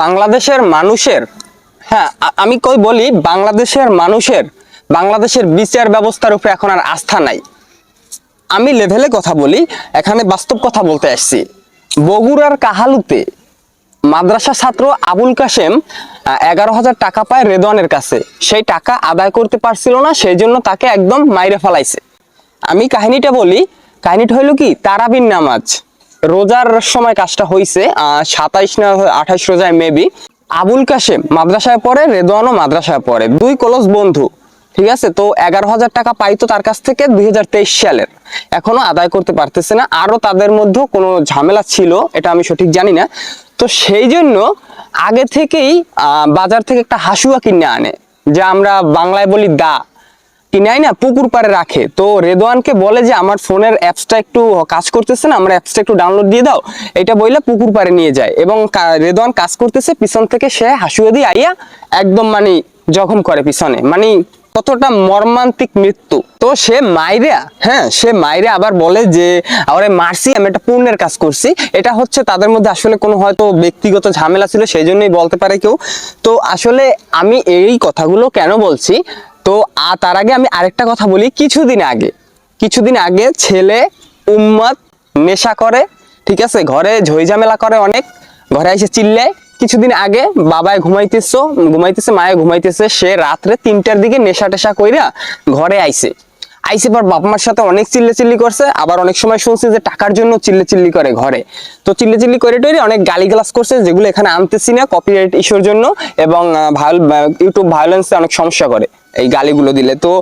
বাংলাদেশের মানুষের হ্যাঁ আমি কই বলি বাংলাদেশের মানুষের, বাংলাদেশের বিচার ব্যবস্থার উপরে এখন আর আস্থা নাই। আমি লেভেলে কথা বলি, এখানে বাস্তব কথা বলতে আসছি। বগুড়ার কাহালুতে মাদ্রাসা ছাত্র আবুল কাশেম এগারো হাজার টাকা পায় রেদওয়ানের কাছে। সেই টাকা আদায় করতে পারছিল না, সেই জন্য তাকে একদম মাইরে ফেলাইছে। আমি কাহিনীটা বলি, কাহিনীটা হইল কি, তারাবিন নামাজ। রোজার সময় কাজটা হইছে সাতাইশ না আঠাইশ রোজায় মেবি আবুল কাশেম মাদ্রাসায় পড়ে, রেদওয়ানও মাদ্রাসায় পড়ে। দুই কলস বন্ধু, ঠিক আছে? তো এগারো হাজার টাকা পাইতো তার কাছ থেকে দুই হাজার তেইশ সালের। এখনও আদায় করতে পারতেছে না। আরও তাদের মধ্যে কোনো ঝামেলা ছিল, এটা আমি সঠিক জানি না। তো সেই জন্য আগে থেকেই বাজার থেকে একটা হাসুয়া কিনে আনে, যা আমরা বাংলায় বলি দা। কিনাই না পুকুর পাড়ে রাখে। তো রেদোয়ানকে বলে যে, আমার ফোনের অ্যাপসটা একটু কাজ করতেছে না, আমার অ্যাপসটা একটু ডাউনলোড দিয়ে দাও। এটা বইলে পুকুর পাড়ে নিয়ে যায় এবং রেদওয়ান কাজ করতেছে, পিছন থেকে সে হাসুয়ে দিয়ে আইয়া একদম মানে জখম করে পিছনে। মানে কতটা মর্মান্তিক মৃত্যু। তো সে মাইরে হ্যাঁ সে মাইরে আবার বলে যে, আরে মারছি, আমি একটা পুণ্যের কাজ করছি। এটা হচ্ছে তাদের মধ্যে আসলে কোনো হয়তো ব্যক্তিগত ঝামেলা ছিল, সেই জন্যই বলতে পারে কেউ। তো আসলে আমি এই কথাগুলো কেন বলছি? তো তার আগে আমি আরেকটা কথা বলি। কিছুদিন আগে কিছুদিন আগে ছেলে, উম্মত নেশা করে, ঠিক আছে? ঘরে ঝইঝামেলা করে অনেক, ঘরে এসে চিল্লায়। কিছুদিন আগে বাবায় ঘুমাইতেছ, ঘুমাইতেছে, মায়ে ঘুমাইতেছে, সে রাত্রে তিনটার দিকে নেশা টেশা কইরা ঘরে আইছে। আইসে পর বাপ মার সাথে অনেক চিল্লে চিল্লি করছে, আবার অনেক সময় শুনছি যে টাকার জন্য চিল্লে চিল্লি করে ঘরে। তো চিল্লে চিল্লি করে টরে অনেক গালিগালাজ করছে, যেগুলো এখানে আনতেছি না কপিরাইট ইস্যুর জন্য, এবং ইউটিউব ভায়োলেন্সে অনেক সমস্যা করে। এই গালিগুলো দিলে। তো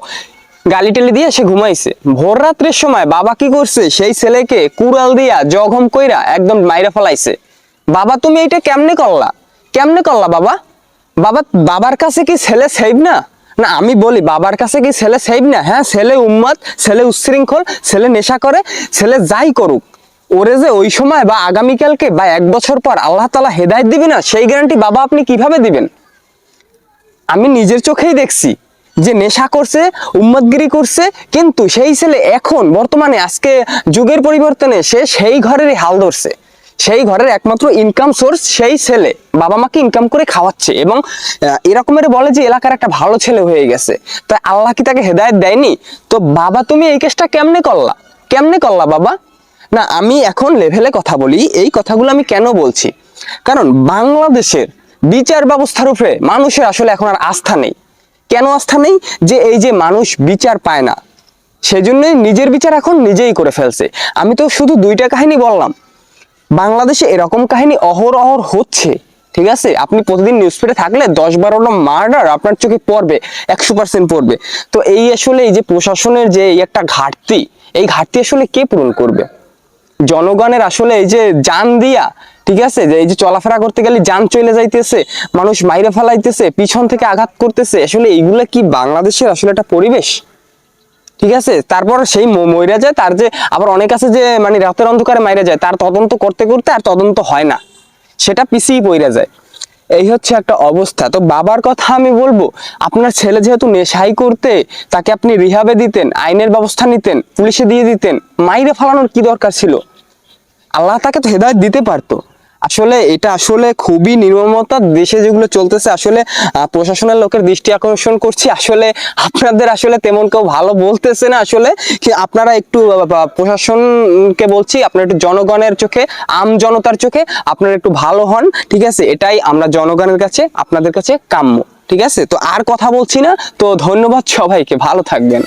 গালি টেলি দিয়ে সে ঘুমাইছে। ভোর রাত্রের সময় বাবা কি করছে? সেই ছেলেকে কুড়াল দিয়া জঘম কইরা একদম মাইরা ফেলাইছে। বাবা, তুমি এইটা কেমনে করলা? কেমনে করলা বাবা? বাবা, বাবার কাছে কি ছেলে সেভ না? না, আমি বলি, বাবার কাছে কি ছেলে সেভ না? হ্যাঁ ছেলে উম্মত, ছেলে উচ্ছৃঙ্খল ছেলে নেশা করে, ছেলে যাই করুক। ওরে যে ওই সময় বা আগামীকালকে বা এক বছর পর আল্লাহ তালা হেদায়ত দিবে না, সেই গ্যারান্টি বাবা আপনি কীভাবে দিবেন? আমি নিজের চোখেই দেখছি। যে নেশা করছে, উম্মতগিরি করছে, কিন্তু সেই ছেলে এখন বর্তমানে আজকে যুগের পরিবর্তনে সে সেই ঘরেরই হাল ধরছে। সেই ঘরের একমাত্র ইনকাম সোর্স সেই ছেলে। বাবা মাকে ইনকাম করে খাওয়াচ্ছে এবং এরকমের বলে যে এলাকার একটা ভালো ছেলে হয়ে গেছে। তাই আল্লাহ কি তাকে হেদায়ত দেয়নি? তো বাবা, তুমি এই কেসটা কেমনে করলা? কেমনে করলা বাবা? না, আমি এখন লেভেলে কথা বলি, এই কথাগুলো আমি কেন বলছি? কারণ বাংলাদেশের বিচার ব্যবস্থার উপরে মানুষের আসলে এখন আর আস্থা নেই। কেন আস্থা নেই? যে এই যে মানুষ বিচার পায় না, সেজন্যই নিজের বিচার এখন নিজেই করে ফেলছে। আমি তো শুধু দুইটা কাহিনী বললাম। বাংলাদেশে এরকম কাহিনী অহর হচ্ছে, ঠিক আছে? আপনি প্রতিদিন নিউজ ফিডে থাকলে দশ বারোটা মার্ডার আপনার চোখে পড়বে, একশো পার্সেন্ট পড়বে। তো এই আসলে এই যে প্রশাসনের যে একটা ঘাটতি, এই ঘাটতি আসলে কে পূরণ করবে? জনগণের আসলে এই যে যান দিয়া ঠিক আছে? যে এই যে চলাফেরা করতে গেলে যান চলে যাইতেছে, মানুষ মাইরে ফেলাইতেছে, পিছন থেকে আঘাত করতেছে, আসলে এইগুলা কি বাংলাদেশের আসলে একটা পরিবেশ? ঠিক আছে? তারপর সেই মইরা যায়, তার যে আবার অনেক আছে যে মানে রাতের অন্ধকারে মাইরা যায়, তার তদন্ত করতে করতে আর তদন্ত হয় না। সেটা পিছিয়ে পইরা যায়। এই হচ্ছে একটা অবস্থা। তো বাবার কথা আমি বলব, আপনার ছেলে যেহেতু নেশাই করতে, তাকে আপনি রিহাবে দিতেন, আইনের ব্যবস্থা নিতেন, পুলিশে দিয়ে দিতেন, মাইরে ফালানোর কি দরকার ছিল? আল্লাহ তাকে তো হেদায়ত দিতে পারতো। আসলে এটা আসলে খুবই নির্মমতা, দেশে যেগুলো চলতেছে, আসলে প্রশাসনের লোকের দৃষ্টি আকর্ষণ করছি। আসলে আপনাদের আসলে তেমন কেউ ভালো বলতেছে না আসলে। আপনারা একটু প্রশাসনকে বলছি, আপনারা একটু জনগণের চোখে, আম জনতার চোখে আপনারা একটু ভালো হন, ঠিক আছে? এটাই আমরা জনগণের কাছে, আপনাদের কাছে কাম্য, ঠিক আছে? তো আর কথা বলছি না। তো ধন্যবাদ সবাইকে, ভালো থাকবেন।